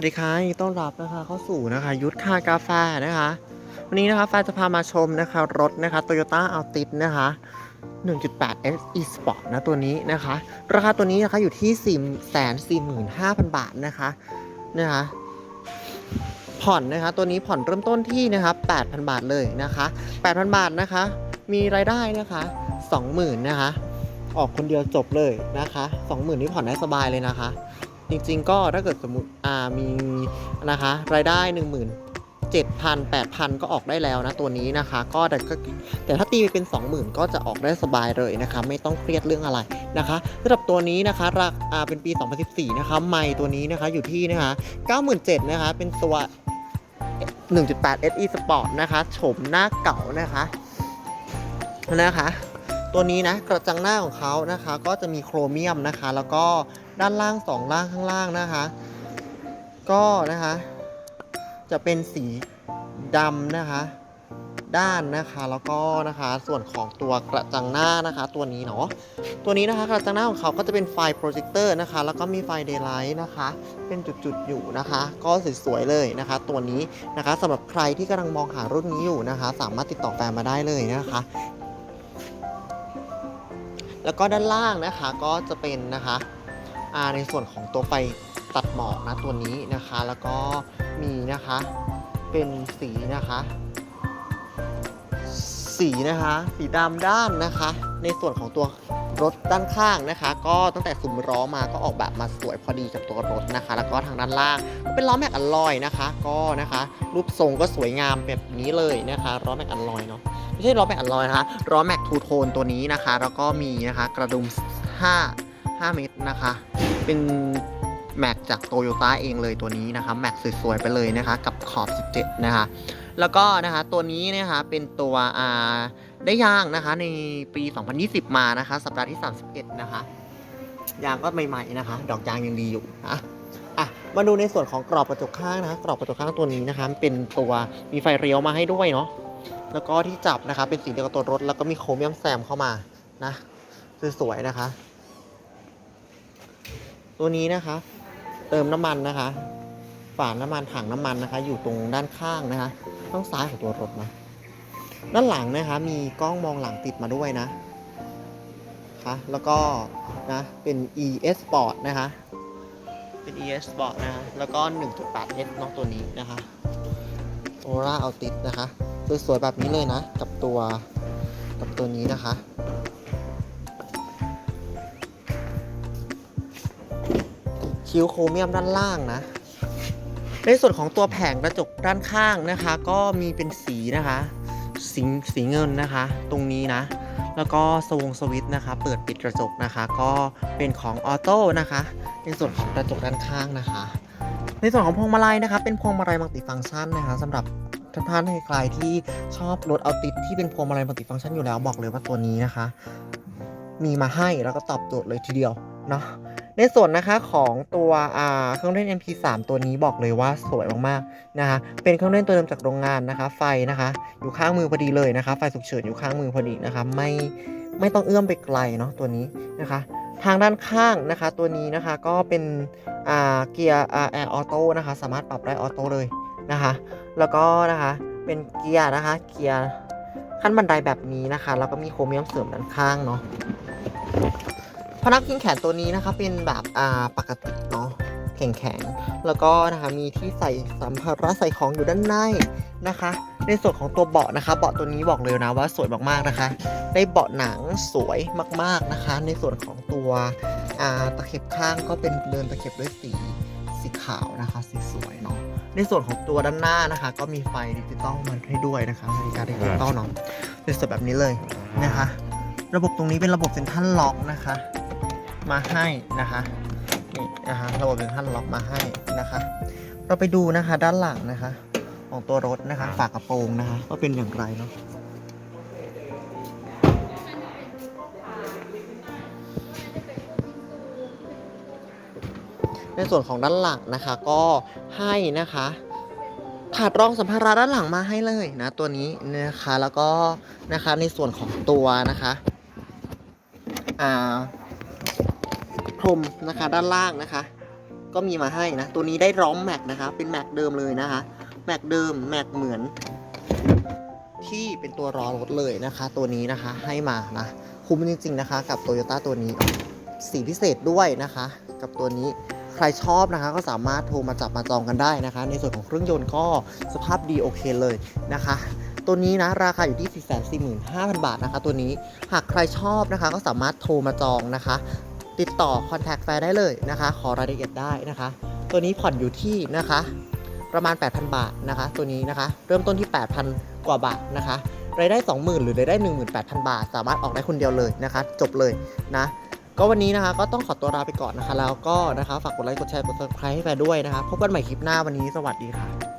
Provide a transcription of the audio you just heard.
วัสดีค่ะต้อนรับนะคะเข้าสู่นะคะยุทธคากาแฟนะคะ วันนี้นะคะแฟนจะพามาชมนะคะรถนะคะ Toyota Altis นะคะ 1.8 S e Sport นะตัวนี้นะคะ ราคาตัวนี้นะคะอยู่ที่ 4 4 5 0 0 0 บาทนะคะนะคะผ่อนนะคะตัวนี้ผ่อนเริ่มต้นที่นะคะ8,000 บาทเลยนะคะ 8,000 บาทนะคะ มีรายได้นะคะ 20,000นะคะออกคนเดียวจบเลยนะคะ 20,000นี่ผ่อนได้สบายเลยนะคะ จริงๆ ก็ถ้าเกิดสมมติอ่ามีนะคะรายได้1 7 0 0 0 8,000 ก็ออกได้แล้วนะตัวนี้นะคะ ก็แต่ก็แต่ถ้าตีไปเป็น 20,000 ก็จะออกได้สบายเลยนะคะ ไม่ต้องเครียดเรื่องอะไรนะคะสำหรับตัวนี้นะคะราคาเป็นปี 2014 นะคะไม่ตัวนี้นะคะอยู่ที่นะคะ97,000นะคะเป็นตัว 1.8 SE Sport นะคะโฉมหน้าเก่านะคะนะคะ ตัวนี้นะกระจังหน้าของเขานะคะ ก็จะมีโครเมียมนะคะ แล้วก็ด้านล่างสองล่างข้างล่างนะคะ ก็นะคะ จะเป็นสีดำนะคะ ด้านนะคะแล้วก็นะคะส่วนของตัวกระจังหน้านะคะตัวนี้เนาะตัวนี้นะคะกระจังหน้าของเขาก็จะเป็นไฟโปรเจคเตอร์นะคะ แล้วก็มีไฟเดย์ไลท์นะคะ เป็นจุดๆอยู่นะคะ ก็สวยๆเลยนะคะ ตัวนี้นะคะสำหรับใครที่กำลังมองหารุ่นนี้อยู่นะคะ สามารถติดต่อแฟนมาได้เลยนะคะ แล้วก็ด้านล่างนะคะก็จะเป็นนะคะในส่วนของตัวไฟตัดหมอกนะตัวนี้นะคะ แล้วก็มีนะคะเป็นสีนะคะ สีนะคะ สีดำด้านนะคะ ในส่วนของตัวรถด้านข้างนะคะ ก็ตั้งแต่ซุ้มล้อมาก็ออกแบบมาสวยพอดีกับตัวรถนะคะ แล้วก็ทางด้านล่างก็เป็นล้อแม็กอลลอยนะคะ ก็นะคะ รูปทรงก็สวยงามแบบนี้เลยนะคะล้อแม็กอลลอยเนาะไม่ใช่ล้อแม็กอัลลอยนะคะล้อแม็กทูโทนตัวนี้นะคะ แล้วก็มีนะคะกระดุม 5 5 เมตรนะคะ เป็นแม็กจากโตโยต้าเองเลยตัวนี้นะคะแม็กสวยๆไปเลยนะคะ กับขอบ 17 นะคะ แล้วก็นะคะตัวนี้นะคะเป็นตัวอ่า ได้ยางนะคะ ในปี 2020 มานะคะ สัปดาห์ที่ 31 นะคะ ยางก็ใหม่ๆนะคะ ดอกยางยังดีอยู่นะอะมาดูในส่วนของกรอบกระจกข้างนะกรอบกระจกข้างตัวนี้นะคะเป็นตัวมีไฟเลี้ยวมาให้ด้วยเนาะแล้วก็ที่จับนะคะ เป็นสีเดียวกับตัวรถ แล้วก็มีโครเมียมแซมเข้ามานะสวยๆนะคะ ตัวนี้นะคะ เติมน้ำมันนะคะ ฝาน้ำมันถังน้ำมันนะคะ อยู่ตรงด้านข้างนะคะข้างซ้ายของตัวรถนะ ด้านหลังนะคะมีกล้องมองหลังติดมาด้วยนะค่ะแล้วก็นะเป็น ES Sport นะคะเป็น ES Sport นะคะแล้วก็ 1.8 S น้องตัวนี้นะคะโอราเอาติดนะคะสวยๆแบบนี้เลยนะ กับตัวกับตัวนี้นะคะคิ้วโครเมียมด้านล่างนะ ในส่วนของตัวแผงกระจกด้านข้างนะคะ ก็มีเป็นสีนะคะ สีสีเงินนะคะ ตรงนี้นะ แล้วก็สวงสวิตนะคะ เปิดปิดกระจกนะคะ ก็เป็นของออโต้นะคะ ในส่วนของกระจกด้านข้างนะคะ ในส่วนของพวงมาลัยนะคะ เป็นพวงมาลัยมัลติฟังก์ชันนะคะสำหรับท่านท่านใครที่ชอบรถเอาติดที่เป็นพวงมาลัยมัลติฟังก์ชันอยู่แล้วบอกเลยว่าตัวนี้นะคะ มีมาให้แล้วก็ตอบโจทย์เลยทีเดียวเนาะ ในส่วนนะคะของตัวเครื่องเล่น MP3 ตัวนี้บอกเลยว่าสวยมากๆนะคะ เป็นเครื่องเล่นตัวเดิมจากโรงงานนะคะ ไฟนะคะ อยู่ข้างมือพอดีเลยนะคะ ไฟฉุกเฉินอยู่ข้างมือพอดีนะคะ ไม่ไม่ต้องเอื้อมไปไกลเนาะตัวนี้นะคะ ทางด้านข้างนะคะ ตัวนี้นะคะก็เป็นเกียร์แอร์ออโต้นะคะ สามารถปรับได้ออโต้เลยนะคะ แล้วก็นะคะเป็นเกียร์นะคะเกียร์ขั้นบันไดแบบนี้นะคะ แล้วก็มีโครเมียมเสริมด้านข้างเนาะ พนักพิงแขนตัวนี้นะคะเป็นแบบอ่าปกติเนาะแข็งแข็งๆแล้วก็นะคะมีที่ใส่สัมภาระใส่ของอยู่ด้านในนะคะ ในส่วนของตัวเบาะนะคะ เบาะตัวนี้บอกเลยนะว่าสวยมากๆนะคะ ได้เบาะหนังสวยมากๆนะคะ ในส่วนของตัวอ่าตะเข็บข้างก็เป็นเรือนตะเข็บด้วยสีสีขาวนะคะสีสวยเนาะในส่วนของตัวด้านหน้านะคะ ก็มีไฟดิจิตอลมาให้ด้วยนะคะนาฬิกาดิจิตอลเนาะเป็นสวยแบบนี้เลยนะคะ ระบบตรงนี้เป็นระบบเซ็นทรัลล็อกนะคะ มาให้นะคะนี่นะคะระบบเซ็นทรัลล็อกมาให้นะคะ เราไปดูนะคะด้านหลังนะคะ ของตัวรถนะคะ ฝากระโปรงนะคะว่าเป็นอย่างไรเนาะในส่วนของด้านหลังนะคะก็ให้นะคะถาดรองสัมภาระด้านหลังมาให้เลยนะตัวนี้นะคะแล้วก็นะคะในส่วนของตัวนะคะอ่า พรมนะคะ ด้านล่างนะคะ ก็มีมาให้นะ ตัวนี้ได้ร้อมแม็กนะคะ เป็นแม็กเดิมเลยนะคะ แม็กเดิมแม็กเหมือน ที่เป็นตัวรอรถเลยนะคะ ตัวนี้นะคะให้มานะ คุ้มจริง ๆนะคะ กับโตโยต้าตัวนี้ สีพิเศษด้วยนะคะ กับตัวนี้ใครชอบนะคะก็สามารถโทรมาจับมาจองกันได้นะคะ ในส่วนของเครื่องยนต์ก็สภาพดีโอเคเลยนะคะ ตัวนี้นะราคาอยู่ที่ 445,000 บาทนะคะ ตัวนี้หากใครชอบนะคะก็สามารถโทรมาจองนะคะ ติดต่อคอนแทคแฟร์ได้เลยนะคะ ขอรายละเอียดได้นะคะ ตัวนี้ผ่อนอยู่ที่นะคะ ประมาณ 8,000 บาทนะคะ ตัวนี้นะคะ เริ่มต้นที่ 8,000 กว่าบาทนะคะรายได้ 20,000 หรือรายได้ 18,000 บาท สามารถออกได้คนเดียวเลยนะคะ จบเลยนะก็วันนี้นะคะก็ต้องขอตัวลาไปก่อนนะคะ แล้วก็นะคะฝากกดไลค์กดแชร์กด subscribe ให้แฟนด้วยนะคะพบกันใหม่คลิปหน้าวันนี้สวัสดีค่ะ